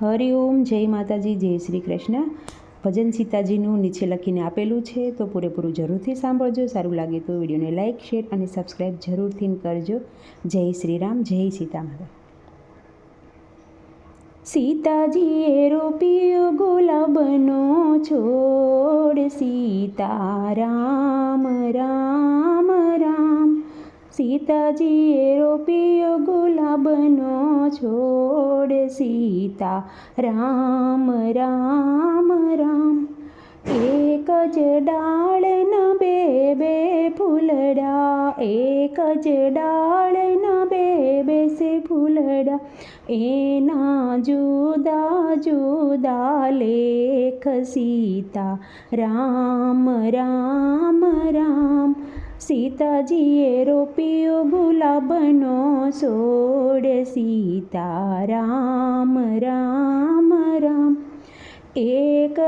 હરિઓમ જય માતાજી, જય શ્રી કૃષ્ણ. ભજન સીતાજીનું નીચે લખીને આપેલું છે, તો પૂરેપૂરું જરૂરથી સાંભળજો. સારું લાગે તો વિડીયોને લાઇક શેર અને સબસ્ક્રાઈબ જરૂરથી કરજો. જય શ્રી રામ, જય સીતા માતા. સીતાજીએ રોપ્યો ગુલાબનો છોડ સીતા સીતાજીએ રોપ્યો ગુલાબનો છોડ. સીતા, રામ રામ રામ. એક જ ડાળના બે બે ફૂલડા. એક જ ડાળના બે બે સે ફૂલડા. એના જુદા જુદા લેખ. સીતા, રામ રામ રામ. સીતાજીએ રોપ્યો ગુલાબનો છોડ સીતા રામ રામ. રામ એક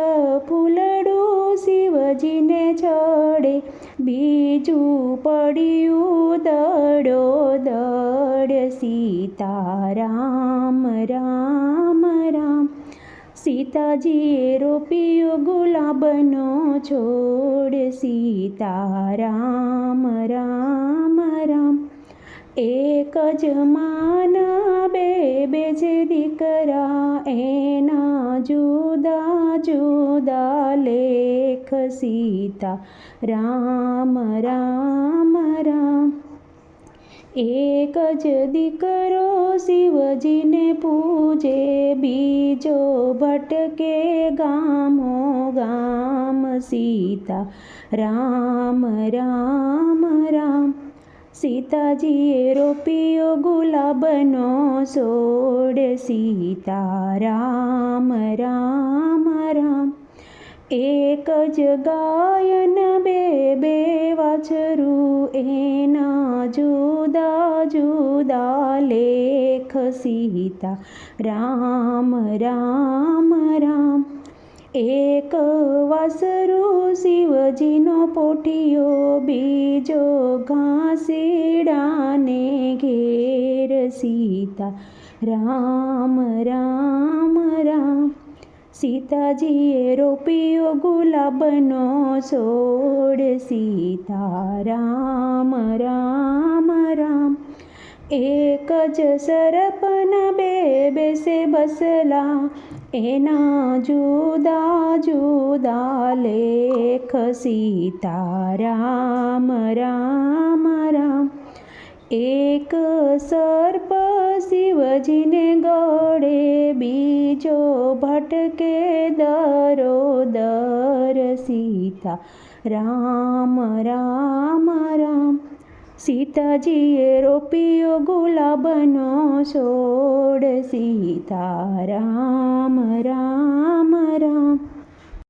ફૂલડું શિવજીને ચડે, બીજું પડ્યું દડો દડ સીતા રામ રામ. રામ સીતાજીએ રોપ્યો ગુલાબનો છોડ સીતા રામ રામ રામ એક જ માના બે બે છે દીકરા એના જુદા જુદા લેખ સીતા રામ રામ રામ એક જ દીકરો શિવજીને પૂજે, બીજો ભટકે ગામો ગામ. સીતા, રામ રામ રામ. સીતાજીએ રોપિયો ગુલાબનો સોડ. સીતા, રામ રામ રામ. એક જ ગાયન બે બે વાછરું, એના જુદા જુદા લેખ સીતા. રામ રામ રામ. એક વાસરું શિવજીનો પોઠિયો, બીજો ઘાસીડાને ઘેર સીતા. રામ સીતાજીએ રોપ્યો ગુલાબનો છોડ સીતા રામ રામ. રામ એક જ સરપના બે બેસે બસલા. એના જુદા જુદા લેખ. સીતા રામ રામ રામ. એક સર્પ શિવજીને ગળે, બીજો ભટકે દરો દર સીતા. રામ રામ રામ. સીતાજીએ રોપિયો ગુલાબનો છોડ સીતા રામ રામ.